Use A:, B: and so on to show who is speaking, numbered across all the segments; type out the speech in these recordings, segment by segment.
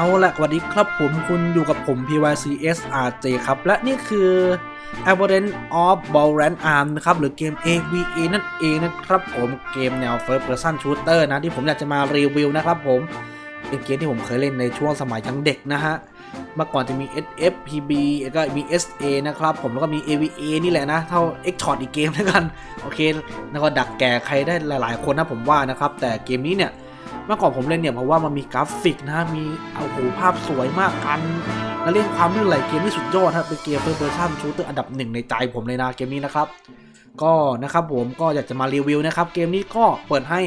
A: เอาละสวัสดีครับผมคุณอยู่กับผม PYCSRJ ครับ และนี่คือ a v a l a n c e of Valorant Arm นะครับ หรือเกม AVA นั่นเองนะครับผมเกมแนว First Person Shooter นะ ที่ผมอยากจะมารีวิวนะครับผม เป็นเกมที่ผมเคยเล่นในช่วงสมัยยังเด็กนะฮะ เมื่อก่อนจะมี SF PB แล้วก็มี SA นะครับผมแล้วก็มี AVA นี่แหละนะ เท่า X Shot อีกเกมแล้วกัน โอเค แล้วก็ดักแก่ใครได้หลาย ๆ คนนะผมว่านะครับ แต่เกมนี้เนี่ย เมื่อก่อนผมเล่นเนี่ยเพราะว่ามันมีกราฟิกนะมีโอ้โหภาพสวยมากกันและเรื่องความลื่นไหลเกมที่สุดยอดครับเป็นเกมเฟิร์สเพอร์ซันชูเตอร์อันดับหนึ่งในใจผมเลยนะเกมนี้นะครับ ก็นะครับผมก็อยากจะมารีวิวนะครับเกมนี้ก็เปิดให้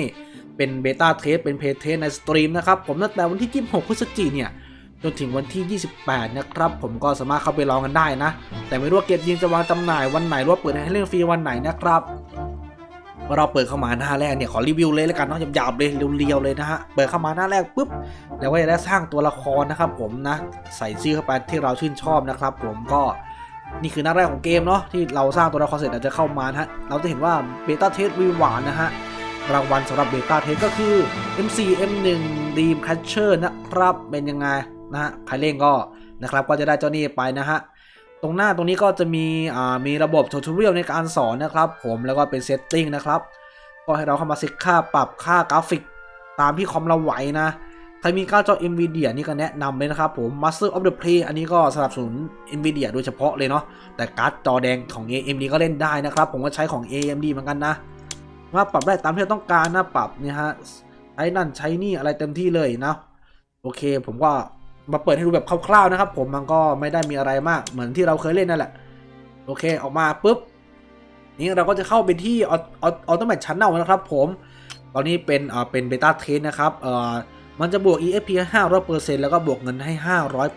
A: เป็นเบต้าเทสเป็นเพย์เทสในสตรีมนะครับผมตั้งแต่วันที่ 26 พฤศจิกเนี่ยจนถึงวันที่ 28 นะครับ ผมก็สามารถเข้าไปลองกันได้นะ แต่ไม่รู้ว่าเกมจริงจะวางจำหน่ายวันไหนหรือว่าเปิดให้เล่นฟรีวันไหนนะครับ เราเปิดเข้ามาหน้าแรกเนี่ยขอรีวิวเลยแล้วกันเนาะหยาบๆเลยเรียวๆเลยนะฮะเปิดเข้ามาหน้าแรกปุ๊บแล้วก็จะได้สร้างตัวละครนะครับผมนะใส่ชื่อเข้าไปที่เราชื่นชอบนะครับผมก็นี่คือหน้าแรกของเกมเนาะที่เราสร้างตัวละครเสร็จอาจะเข้ามาฮะเราจะเห็นว่าเบต้าเทสวีหวานนะฮะรางวัลสำหรับเบต้าเทสก็คือ M4 M1 Dream Catcher นะครับเป็นยังไงนะฮะใครเล่นก็นะครับก็จะได้เจ้านี่ไปนะฮะ ตรงหน้าตรงนี้ก็จะมีอ่ามีระบบ t ท t o r i a l ในการสอนนะครับ ผมแล้วก็เป็น setting นะครับ ก็ให้เราเข้ามาเซตค่าปรับค่ากราฟิกตามที่คอมเราไหวนะใครมีการ์ดจอ NVIDIA นี่ก็แนะนำเลยนะครับผม Master of the Play อันนี้ก็สนับสนุน NVIDIA โดยเฉพาะเลยเนาะแต่การ์ดจอแดงของ AMD ก็เล่นได้นะครับ ผมก็ใช้ของ AMD เหมือนกันนะว่าปรับได้ตามที่เราต้องการนะปรับเนี่ยฮะใช้นั่นใช้นี่อะไรเต็มที่เลยนะ โอเคผมก็ มาเปิดให้ดูแบบคร่าวๆนะครับ ผมมันก็ไม่ได้มีอะไรมากเหมือนที่เราเคยเล่นนั่นแหละ โอเคออกมาปุ๊บ นี่เราก็จะเข้าไปที่ออโต m ม t ชั้นเน่านะครับผม ตอนนี้เป็นเอ่อเป็นเบต้าเทสนะครับเอ่อมันจะบวก EXP 500%แล้วก็บวกเงินให้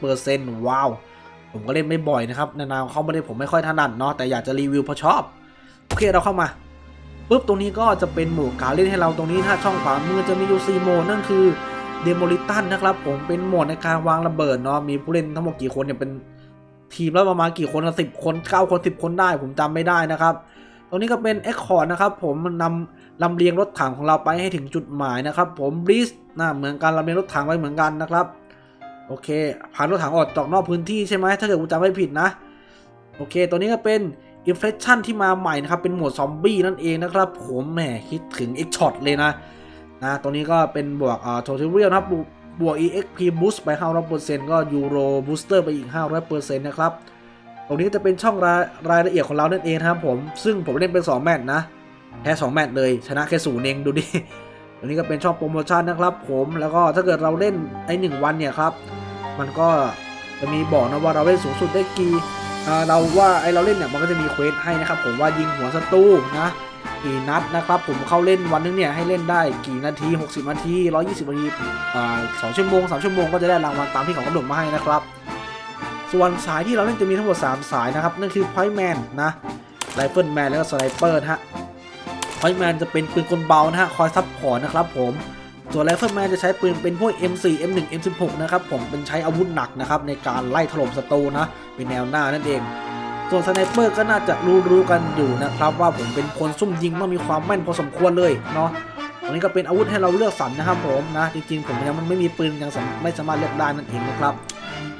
A: 500%ว้าว ผมก็เล่นไม่บ่อยนะครับ นานๆเขาไม่ได้ผมไม่ค่อยถนัดเนาะแต่อยากจะรีวิวเพราะชอบ โอเคเราเข้ามาปุ๊บตรงนี้ก็จะเป็นโหมดการเล่นให้เราตรงนี้ถ้าช่องขวามือจะมีอยู่4โหมดนั่นคือ เดโมลิตันนะครับผมเป็นโหมดในการวางระเบิดเนาะมีผู้เล่นทั้งหมดกี่คนเนี่ยเป็นทีมแล้วประมาณกี่คนสิบคนเก้าคนสิบคนได้ผมจำไม่ได้นะครับตรงนี้ก็เป็นเอ็กคอร์ดนะครับผมนนำลำเลียงรถถังของเราไปให้ถึงจุดหมายนะครับ ผมบริสนะเหมือนกันลำเลียงรถถังไปเหมือนกันนะครับโอเคผ่านรถถังออกจากนอกพื้นที่ใช่ไหมถ้าเกิดผมจำไม่ผิดนะโอเค ตัวนี้ก็เป็น i n f l e c t i o n ที่มาใหม่นะครับ เป็นหมวดซอมบี้นั่นเองนะครับ ผมแหมคิดถึง X Shot เลยนะ นะตัวนี้ก็เป็นบวกอ่า tutorial นะครับบวกบวก EXP boost ไป 500%ก็ Euro booster ไปอีก 500%นะครับ ตรงนี้จะเป็นช่องรายรายละเอียดของเรานั่นเองครับผม ซึ่งผมเล่นเป็น 2 แมตช์นะ แพ้ 2 แมตช์เลย ชนะแค่ศูนย์เองดูดิ ตรงนี้ก็เป็นช่องโปรโมชั่นนะครับผม แล้วก็ถ้าเกิดเราเล่นไอ้หนึ่งวันเนี่ยครับ มันก็จะมีบอกนะว่าเราเล่นสูงสุดได้กี่เราว่าไอเราเล่นเนี่ยมันก็จะมีเควสให้นะครับผมว่ายิงหัวศัตรูนะ กี่นัดนะครับ ผมเข้าเล่นวันนึงเนี่ยให้เล่นได้กี่นาที 60 นาที 120 นาทีสองชั่วโมงสามชั่วโมงก็จะได้รางวัลตามที่เขากำหนดมาให้นะครับ ส่วนสายที่เราเล่นจะมีทั้งหมด 3 สายนะครับ นั่นคือ Point Man นะ Rifle Man แล้วก็ Sniper นะฮะ Point Man จะเป็นปืนกลเบานะฮะคอยซับพอร์ตนะครับผมส่วน Rifle Man จะใช้ปืนเป็นพวก M4 M1 M16 นะครับผมเป็นใช้อาวุธหนักนะครับในการไล่ถล่มศัตรูนะเป็นแนวหน้านั่นเอง ส่วนสไนเปอร์ก็น่าจะรู้ๆกันอยู่นะครับ ว่าผมเป็นคนซุ่มยิงต้องมีความแม่นพอสมควรเลยเนาะตรงนี้ก็เป็นอาวุธให้เราเลือกสรรนะครับผมนะจริงๆผมยังไม่มีปืนยังไม่สามารถเลือกได้นั่นเองนะครับ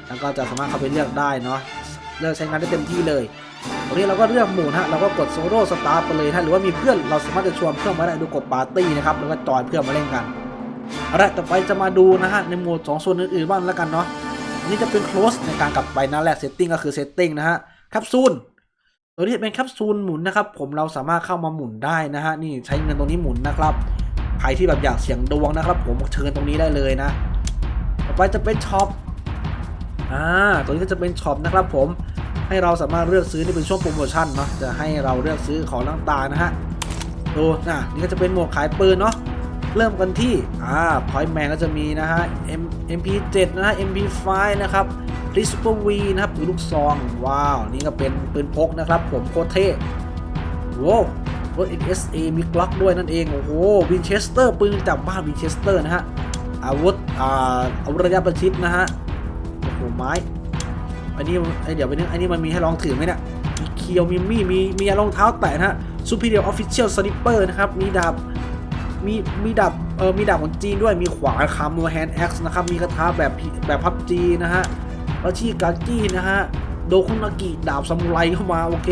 A: แล้วก็จะสามารถเข้าไปเลือกได้เนาะเลือกใช้งานได้เต็มที่เลยตรงนี้เราก็เลือกหมู่นะฮะเราก็กดโซโล่สตาร์ไปเลยนะหรือว่ามีเพื่อนเราสามารถจะชวนเพื่อนมาได้ดูกดปาร์ตี้นะครับแล้วก็จอยเพื่อนมาเล่นกันเอาละต่อไปจะมาดูนะฮะในหมวดสองส่วนอื่นๆบ้างแล้วกันเนาะอันนี้จะเป็น close ในการกลับไปนะแรก setting ก็คือ setting นะฮะ ปซูลตัวนี้เป็นแคปซูลหมุนนะครับผมเราสามารถเข้ามาหมุนได้นะฮะนี่ใช้เงินตรงนี้หมุนนะครับใครที่แบบอยากเสี่ยงดวงนะครับ ผมเชิญตรงนี้ได้เลยนะ ต่อไปจะเป็นช็อปอ่าตัวนี้ก็จะเป็นช็อปนะครับ ผมให้เราสามารถเลือกซื้อนี่เป็นช่วงโปรโมชั่นเนาะจะให้เราเลือกซื้อของต่างๆนะฮะดูนะนี่ก็จะเป็นหมวกขายปืนเนาะเริ่มกันที่อ่าพอยต์แมนก็จะมีนะฮะ M MP7 นะฮะ MP5 นะครับ c r i s p V นะครับปืนลูกซอง ว้าว นี่ก็เป็นปืนพกนะครับ ผมโคตรเท่โว้รถ XSA มีกล็อกด้วยนั่นเอง โอ้โหวินเชสเตอร์ปืนจากบ้านวินเชสเตอร์นะฮะ อาวุธ อ่าอาวุธระยะประชิดนะฮะ โอ้โห ไม้ อันนี้ไอเดี๋ยวไปนึงอันนี้มันมีให้ลองถือไหมเนี่ยมีเคียว มีมีดมีมีรองเท้าแตะนะฮะ Superior Official Sniper นะครับ มีดาบ มี มีดาบ เออมีดาบของจีนด้วย มีขวานคามูแฮนด์แอ็กซ์นะครับ มีคาถาแบบแบบพับจีนะฮะ แล้วชีกากี้นะฮะ โดคุนากิดาบซามูไรเข้ามาโอเค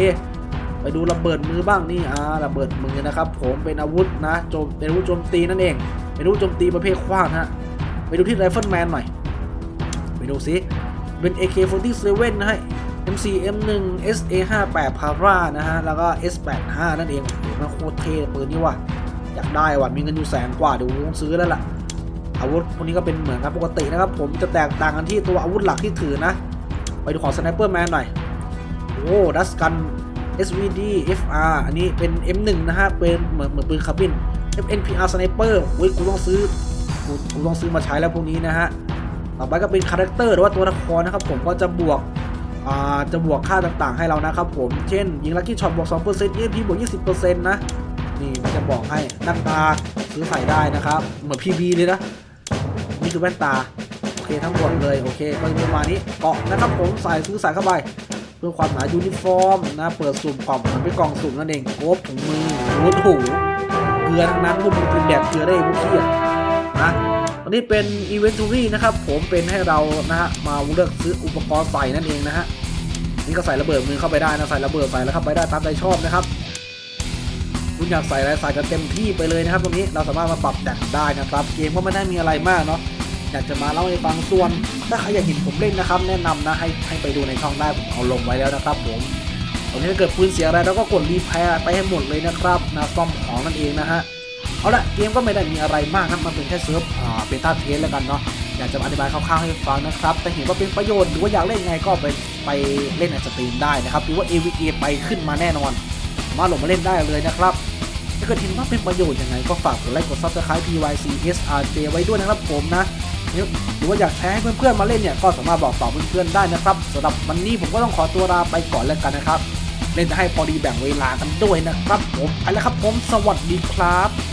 A: ไปดูระเบิดมือบ้างนี่อ่าระเบิดมือนะครับ ผมเป็นอาวุธนะโจมเป็นอาวุธโจมตีนั่นเอง เป็นอาวุธโจมตีประเภทขว้างฮะ ไปดูที่ไรเฟิลแมนหน่อย ไปดูซิ เป็น AK47 นะฮะ MC M1 SA58 Para นะฮะ แล้วก็ S85 นั่นเองโอ้โหมันโคตรเท่ปืนนี่ว่ะอยากได้ว่ะมีเงินอยู่แสนกว่าเดี๋ยวต้องซื้อแล้วล่ะ อาวุธพวกนี้ก็เป็นเหมือนกันปกตินะครับ ผมจะแตกต่างกันที่ตัวอาวุธหลักที่ถือนะ ไปดูของสไนเปอร์แมนหน่อย โอ้ดัสกัน SVD FR อันนี้เป็น M1 นะฮะ เป็นเหมือนเหมือนปืนคาร์บิน FNPR Sniper เว้ยกูต้องซื้อกูกูต้องซื้อมาใช้แล้วพวกนี้นะฮะ ต่อไปก็เป็นคาแรคเตอร์หรือว่าตัวละครนะครับผมก็จะบวกอ่าจะบวกค่าต่างๆให้เรานะครับผม เช่น ยิงลัคกี้ช็อตบวก 2% EMP บวก 20%นะ นี่มันจะบอกให้หน้าตาซื้อใส่ได้นะครับ เหมือน PB เลยนะ นี่คือแว่นตา โอเคทั้งหมดเลย โอเค ก็จะประมาณนี้เกาะนะครับผมใส่ซื้อใส่เข้าไปเพื่อความหนายูนิฟอร์มนะเปิดสุ่มกล่องมันเป็นกล่องสุ่มนั่นเองโกบถุงมือรูดหูเกลือทั้งนั้นพวกมึงกินแดกเกลือได้พวกเที่ยนะอันนี้เป็นอีเวนต์ทูรี่นะครับผมเป็นให้เรานะฮะมาเลือกซื้ออุปกรณ์ใส่นั่นเองนะฮะนี่ก็ใส่ระเบิดมือเข้าไปได้นะใส่ระเบิดใส่แล้วเข้าไปได้ตามใจชอบนะครับคุณอยากใส่อะไรใส่กันเต็มที่ไปเลยนะครับตรงนี้เราสามารถมาปรับแต่งได้นะครับ เกมก็ไม่ได้มีอะไรมากเนาะ อยากจะมาเล่าให้ฟังส่วน ถ้าใครอยากเห็นผมเล่นนะครับ แนะนำนะให้ให้ไปดูในช่องได้ผมเอาลงไว้แล้วนะครับผมตอนนี้ถ้าเกิดปืนเสียอะไรเราก็กดรีแพร์ไปให้หมดเลยนะครับนะซ่อมของนั่นเองนะฮะเอาละเกมก็ไม่ได้มีอะไรมากครับมันเป็นแค่เซิร์ฟอ่าเป็นต้าเทสแล้วกันเนาะอยากจะอธิบายคร่าวๆให้ฟังนะครับ แต่เห็นว่าเป็นประโยชน์หรือว่าอยากเล่นไงก็ไปไปเล่นในสตรีมได้นะครับหรือว่า AVA ไปขึ้นมาแน่นอน มาลงมาเล่นได้เลยนะครับถ้าเกิดเห็นว่าเป็นประโยชน์ยังไงก็ฝากกดไลค์กด subscribe PYCSRJ ไว้ด้วยนะครับผมนะ หรือว่าอยากแชร์ให้เพื่อนๆมาเล่นเนี่ยก็สามารถบอกต่อเพื่อนๆได้นะครับสำหรับวันนี้ผมก็ต้องขอตัวลาไปก่อนแล้วกันนะครับ เล่นจะให้พอดีแบ่งเวลากันด้วยนะครับผมไปแล้วครับผมสวัสดีครับ